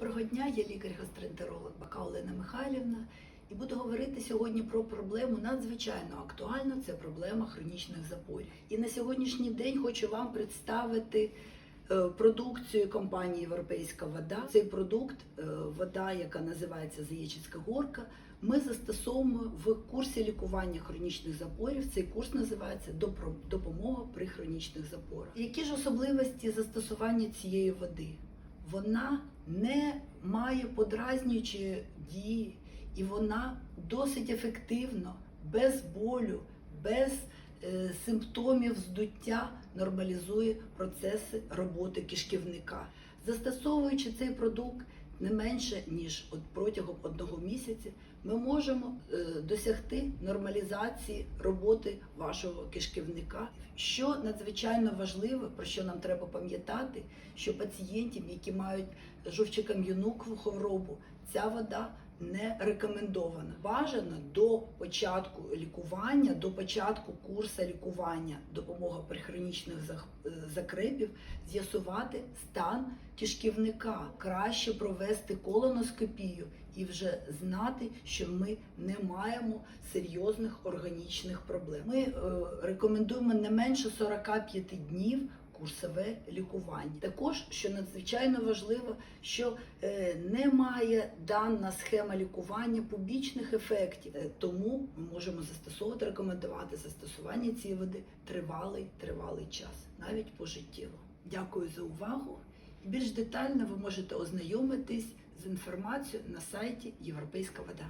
Доброго дня, я лікар-гастроентеролог Бака Олена Михайлівна. І буду говорити сьогодні про проблему надзвичайно актуальну. Це проблема хронічних запорів. І на сьогоднішній день хочу вам представити е, продукцію компанії Європейська вода. Цей продукт, е, вода, яка називається Заєчицька горка. Ми застосовуємо в курсі лікування хронічних запорів. Цей курс називається «Допро- допомога при хронічних запорах. Які ж особливості застосування цієї води? Вона не має подразнюючої дії, і вона досить ефективно, без болю, без е, симптомів здуття нормалізує процеси роботи кишківника. Застосовуючи цей продукт не менше ніж от протягом одного місяця, ми можемо е, досягти нормалізації роботи вашого кишківника. Що надзвичайно важливо, про що нам треба пам'ятати, що пацієнтів, які мають жовчокам'яну хворобу, ця вода не рекомендована. Бажано до початку лікування, до початку курсу лікування допомога при хронічних е, закрепів з'ясувати стан кишківника. Краще провести колоноскопію і вже знати, що ми не маємо серйозних органічних проблем. Ми е, рекомендуємо не менше 45 днів курсове лікування. Також, що надзвичайно важливо, що е, немає дана схема лікування побічних ефектів, Е, тому ми можемо застосовувати, рекомендувати застосування цієї води тривалий тривалий час, навіть пожиттєво. Дякую за увагу. Більш детально ви можете ознайомитись з інформацією на сайті Європейська вода.